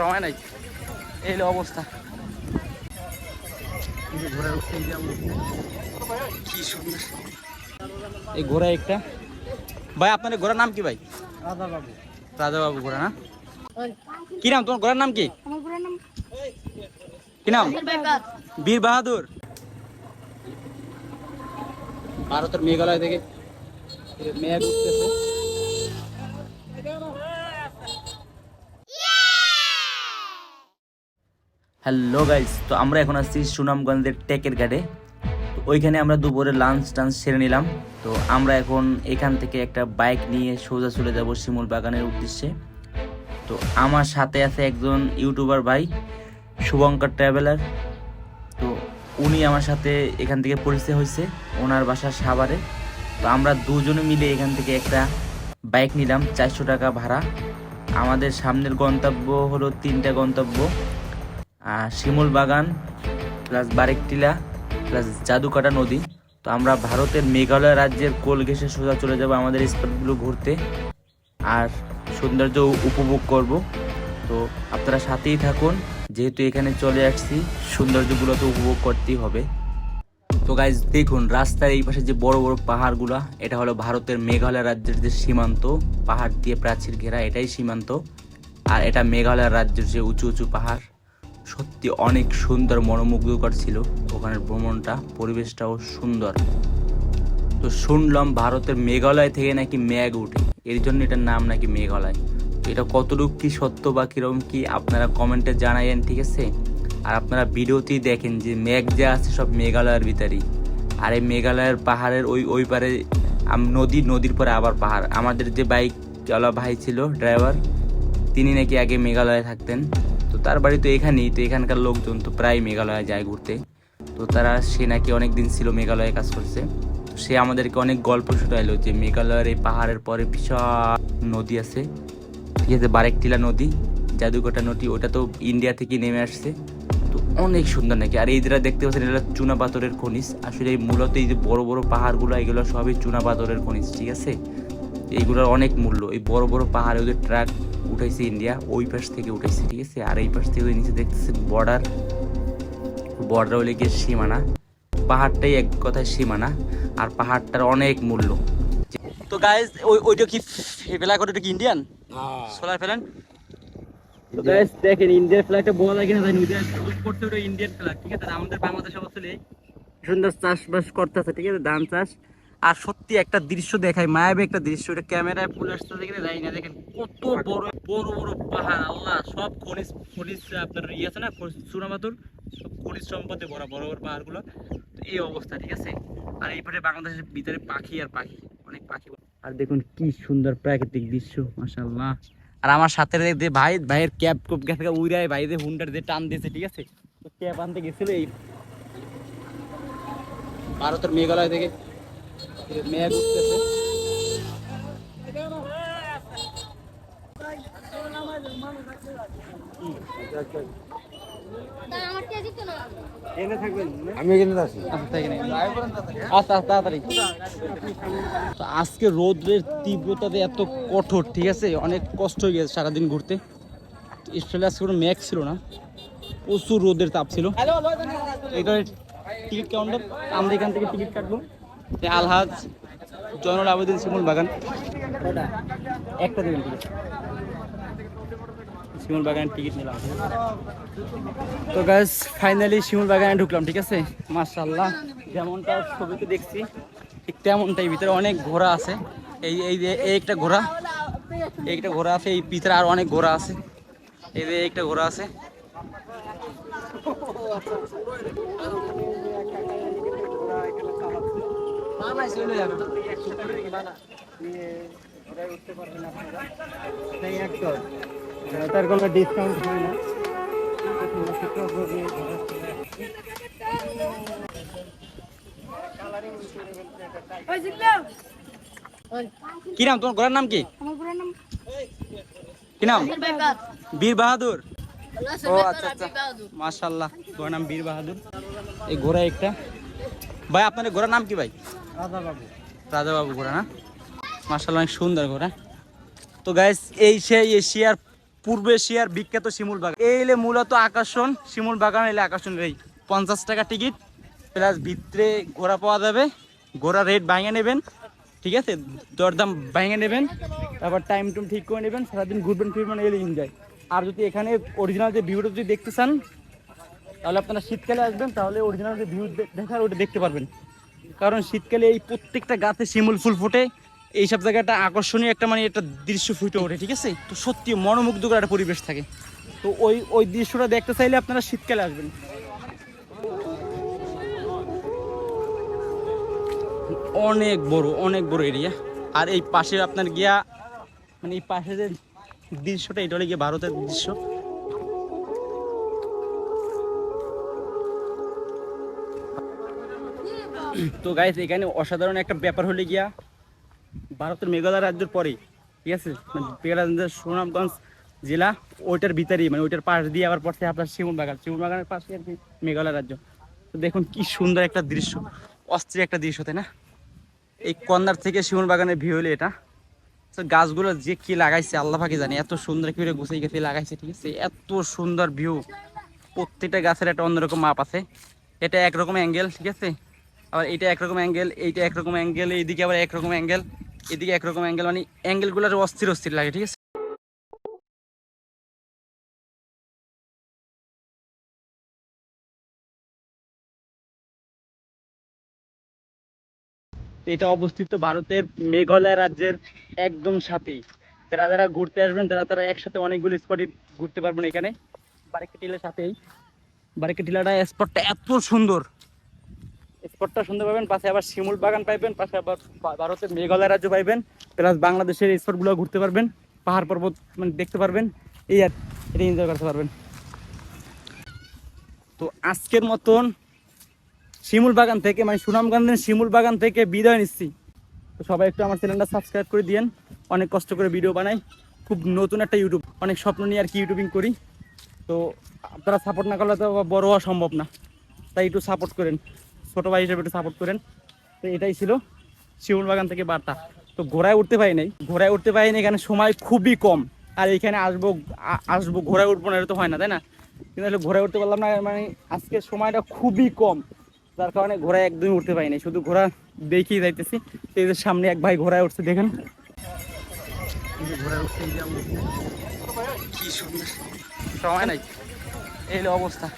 সময় নাই। এই অবস্থা। কি সুন্দর এই ঘোড়া একটা। ভাই আপনার ঘোড়ার নাম কি ভাই? রাধা বাবু রাজা বাবু ঘোড়া না? কি নাম তোমার? ঘোড়ার নাম কি? কি নাম? বীর বাহাদুর। ভারতের মেঘালয় থেকে মেঘ উঠতেছে। হ্যালো গাইস তো আমরা এখন আসছি সুনামগঞ্জের টেকের ঘাটে। তো ওইখানে আমরা দুপুরে লাঞ্চ টাঞ্চ সেরে নিলাম। তো আমরা এখন এখান থেকে একটা বাইক নিয়ে সোজা চলে যাব শিমুল বাগানের উদ্দেশ্যে। তো আমার সাথে আছে একজন ইউটিউবার ভাই, শুভঙ্কর ট্রাভেলার তো উনি আমার সাথে এখান থেকে পরিচয় হয়েছে, ওনার বাসা সাভারে। তো আমরা দুজনে মিলে এখান থেকে একটা বাইক নিলাম, চারশো টাকা ভাড়া। আমাদের সামনের গন্তব্য হলো তিনটা গন্তব্য। শিমুল বাগান, প্লাস বারেকটিলা, প্লাস জাদুকাটা নদী। তো আমরা ভারতের মেঘালয় রাজ্যের কোল ঘেসে সোজা চলে যাব আমাদের স্পটগুলো ঘুরতে আর সৌন্দর্য উপভোগ করব। তো আপনারা সাথেই থাকুন, যেহেতু এখানে চলে আসছি সৌন্দর্যগুলো তো উপভোগ করতেই হবে। তো গাইজ দেখুন, রাস্তার এই পাশে যে বড় বড় পাহাড়গুলো, এটা হলো ভারতের মেঘালয় রাজ্যের যে সীমান্ত, পাহাড় দিয়ে প্রাচীর ঘেরা এটাই সীমান্ত। আর এটা মেঘালয় রাজ্যের যে উঁচু উঁচু পাহাড় সত্যি অনেক সুন্দর মনোমুগ্ধকর ছিল। ওখানের ভ্রমণটা, পরিবেশটাও সুন্দর। তো শুনলাম ভারতের মেঘালয় থেকে নাকি মেঘ উঠে এর জন্য এটার নাম নাকি মেঘালয়। এটা কতটুকু কি সত্য বা কীরকম কি আপনারা কমেন্টে জানাইয়েন, ঠিক আছে? আর আপনারা ভিডিওতেই দেখেন যে মেঘ যে আছে সব মেঘালয়ের ভিতরেই। আর এই মেঘালয়ের পাহাড়ের ওই ওই পারে নদী, নদীর পরে আবার পাহাড়। আমাদের যে বাইক চলা ভাই ছিল, ড্রাইভার, তিনি নাকি আগে মেঘালয়ে থাকতেন। তার বাড়ি তো এখানেই, তো এখানকার লোকজন তো প্রায় মেঘালয়ে যায় ঘুরতে। তো তারা, সে নাকি অনেক দিন ছিল মেঘালয়ে কাজ করছে। সে আমাদেরকে অনেক গল্প শোনাইলো যে মেঘালয়ের এই পাহাড়ের পরে বিশাল নদী আছে। ঠিক আছে, বারেকটিলা নদী জাদুকটা নদী, ওটা তো ইন্ডিয়া থেকে নেমে আসছে। তো অনেক সুন্দর নাকি। আর এই যেটা দেখতে পাচ্ছেন, এটা চুনা পাথরের খনিজ। আসলে মূলত এই যে বড় বড় পাহাড়গুলো, এগুলো সবই চুনা পাথরের খনিজ, ঠিক আছে? এইগুলোর অনেক মূল্য। এই বড় বড় পাহাড়ে ওদের ট্রাক উঠাইছে ইন্ডিয়া ওই পাশ থেকে উঠাইছে ঠিক আছে? আর এই পাশ থেকে ওই নিচে দেখতেছেন বর্ডার বর্ডার হলে গিয়ে সীমানা। পাহাড়টাই এক কথায় সীমানা আর পাহাড়টার অনেক মূল্য। তো গাইজ ওই ওইটা কি ফেলা করে ওটা কি ইন্ডিয়ান সোলার ফেলেন তো গাইজ দেখেন ইন্ডিয়ান ফ্ল্যাগটা বোঝা লাগে না। ওটা ইন্ডিয়ান ফ্ল্যাগ ঠিক আছে? আমাদের বাংলাদেশ অবস্থা নেই সুন্দর চাষবাস করতেছে ঠিক আছে? ধান চাষ। আর সত্যি একটা দৃশ্য দেখায় মায়াবী একটা দৃশ্য। এটা ক্যামেরায় ফুল আসতে দেখে যাই না, দেখেন কত বড় বড় বড় পাহাড়, আল্লাহ, সব খনিজ খনিজ, আপনার ইয়ে আছে না সুনামাতুর সব খনিজ সম্পদে ভরা বড় বড় পাহাড়গুলো। তো এই অবস্থা, ঠিক আছে? আর এই পাশে বাংলাদেশের ভিতরে পাখি আর পাখি, অনেক পাখি। আর দেখুন কি সুন্দর প্রাকৃতিক দৃশ্য মাশাল্লাহ আর আমার সাথে ভাই, ভাইয়ের ক্যাব কুপ থেকে উড়ায় ভাই, যে হুন্ডার যে টান দিয়েছে, ঠিক আছে? তো ক্যাব আনতে গেছিল এই ভারতের মেঘালয় থেকে। মেঘ উঠতেছে আমার কে দিত না আমি এখানে আছি। আচ্ছা আচ্ছা আজকে রোদ্রের তীব্রতাতে এত কঠোর ঠিক আছে? অনেক কষ্ট হয়ে গেছে সারাদিন ঘুরতে। স্টলে আজকে কোনো ম্যাক ছিল না। প্রচুর রোদের তাপ ছিল। এখানে টিকিট কাউন্টার আমরা এখান থেকে টিকিট কাটবো। আলহাজ জয়নুল আবেদিন শিমুল বাগান। একটা দেবেন শিমুল বাগানের টিকিট নিলাম। তো গাছ ফাইনালি শিমুল বাগানে ঢুকলাম, ঠিক আছে? মার্শাল্লাহ যেমনটা ছবিতে দেখছি, ঠিক তেমনটাই। ভিতরে অনেক ঘোড়া আছে। এই এই এই একটা ঘোড়া, এই একটা ঘোড়া আছে, এই ভিতরে আর অনেক ঘোড়া আছে। এই যে একটা ঘোড়া আছে। তার কোনো ডিসকাউন্ট হয় না কি নাম তোমার ঘোড়ার নাম কি? কি নাম? বীর বাহাদুর। ও আচ্ছা আচ্ছা। মাশাল্লাহ ঘোড়ার নাম বীর বাহাদুর। এই ঘোড়া একটা। ভাই আপনার ঘোড়ার নাম কি ভাই? রাধা বাবু রাজা বাবু ঘোড়া, না? মার্শাল্লাহ অনেক সুন্দর ঘোড়া। তো গাইস এই সেই এশিয়ার, পূর্ব এশিয়ার বিখ্যাত শিমুল বাগান। এই এলে মূলত আকর্ষণ, শিমুল বাগান এলে আকর্ষণ এই পঞ্চাশ টাকা টিকিট প্লাস ভিতরে ঘোড়া পাওয়া যাবে। ঘোড়া রেট ভাঙে নেবেন, ঠিক আছে? দরদাম ভাঙে নেবেন, তারপর টাইম টুম ঠিক করে নেবেন, সারাদিন ঘুরবেন, ফিরবেন এলে এনজয় আর যদি এখানে অরিজিনাল যে ভিউটা যদি দেখতে চান, তাহলে আপনারা শীতকালে আসবেন, তাহলে অরিজিনাল যে ভিউ দেখার ওটা দেখতে পারবেন। কারণ শীতকালে এই প্রত্যেকটা গাছে শিমুল ফুল ফোটে। এইসব জায়গাটা আকর্ষণীয় একটা মানে একটা দৃশ্য ফুটে ওঠে, ঠিক আছে? তো সত্যি মনোমুগ্ধকর একটা পরিবেশ থাকে। তো ওই ওই দৃশ্যটা দেখতে চাইলে আপনারা শীতকালে আসবেন। অনেক বড় অনেক বড় এরিয়া আর এই পাশে আপনার গিয়া মানে এই পাশে যে দৃশ্যটা, এটা হলে গিয়ে ভারতের দৃশ্য। তো গাইস এখানে অসাধারণ একটা ব্যাপার হলে গিয়া ভারতের মেঘালয় রাজ্যের পরেই ঠিক আছে? মানে সুনামগঞ্জ জেলা, ওইটার ভিতরেই মানে ওইটার পাশ দিয়ে আবার পড়ছে আপনার শিমুল বাগান শিমুল বাগানের পাশে আর কি মেঘালয় রাজ্য। তো দেখুন কি সুন্দর একটা দৃশ্য, অস্থির একটা দৃশ্য, তাই না? এই কন্যার থেকে শিমুল বাগানের ভিউ হলে এটা। তো গাছগুলো যে কি লাগাইছে, আল্লাহ পাকে জানে, এত সুন্দর কি করে গুছিয়ে গেছে লাগাইছে, ঠিক আছে? এত সুন্দর ভিউ প্রত্যেকটা গাছের একটা অন্যরকম মাপ আছে। এটা একরকম অ্যাঙ্গেল ঠিক আছে? আবার এইটা একরকম অ্যাঙ্গেল এইটা একরকম অ্যাঙ্গেল এইদিকে আবার একরকম অ্যাঙ্গেল এদিকে একরকম অ্যাঙ্গেল মানে অ্যাঙ্গেলগুলো অস্থির অস্থির লাগে, ঠিক আছে? এটা অবস্থিত ভারতের মেঘালয় রাজ্যের একদম সাথেই যারা যারা ঘুরতে আসবেন তারা তারা একসাথে অনেকগুলো স্পটে ঘুরতে পারবেন এখানে। বারেকা টিলার সাথেই। বারেকা টিলাটা স্পটটা এত সুন্দর। স্পটটা সুন্দর পাবেন, পাশে আবার শিমুল বাগান পাইবেন, পাশে আবার ভারতের মেঘালয় রাজ্য পাইবেন, প্লাস বাংলাদেশের স্পটগুলো ঘুরতে পারবেন, পাহাড় পর্বত মানে দেখতে পারবেন, এই আর এটা এনজয় করতে পারবেন। তো আজকের মতন শিমুল বাগান থেকে মানে সুনামগঞ্জের শিমুল বাগান থেকে বিদায় নিচ্ছি। তো সবাই একটু আমার চ্যানেলটা সাবস্ক্রাইব করে দিয়েন, অনেক কষ্ট করে ভিডিও বানাই, খুব নতুন একটা ইউটিউব অনেক স্বপ্ন নিয়ে আর কি ইউটিউবিং করি। তো আপনারা সাপোর্ট না করলে তো বড় হওয়া সম্ভব না, তাই একটু সাপোর্ট করেন। ছোটো ভাই হিসেবে একটু সাপোর্ট করেন। তো এটাই ছিল শিমুল বাগান থেকে বার্তা। তো ঘোড়ায় উঠতে পারি নাই। ঘোড়ায় উঠতে পারি এখানে সময় খুবই কম। আর এখানে আসব আসব, ঘোড়ায় উঠবো না, এটা তো হয় না, তাই না? কিন্তু আসলে ঘোড়ায় উঠতে পারলাম না মানে আজকে সময়টা খুবই কম। যার কারণে ঘোড়ায় একদমই উঠতে পারি নাই। শুধু ঘোড়া দেখেই যাইতেছি। এই যে সামনে এক ভাই ঘোড়ায় উঠছে, দেখেন। সময় নাই। এই অবস্থা।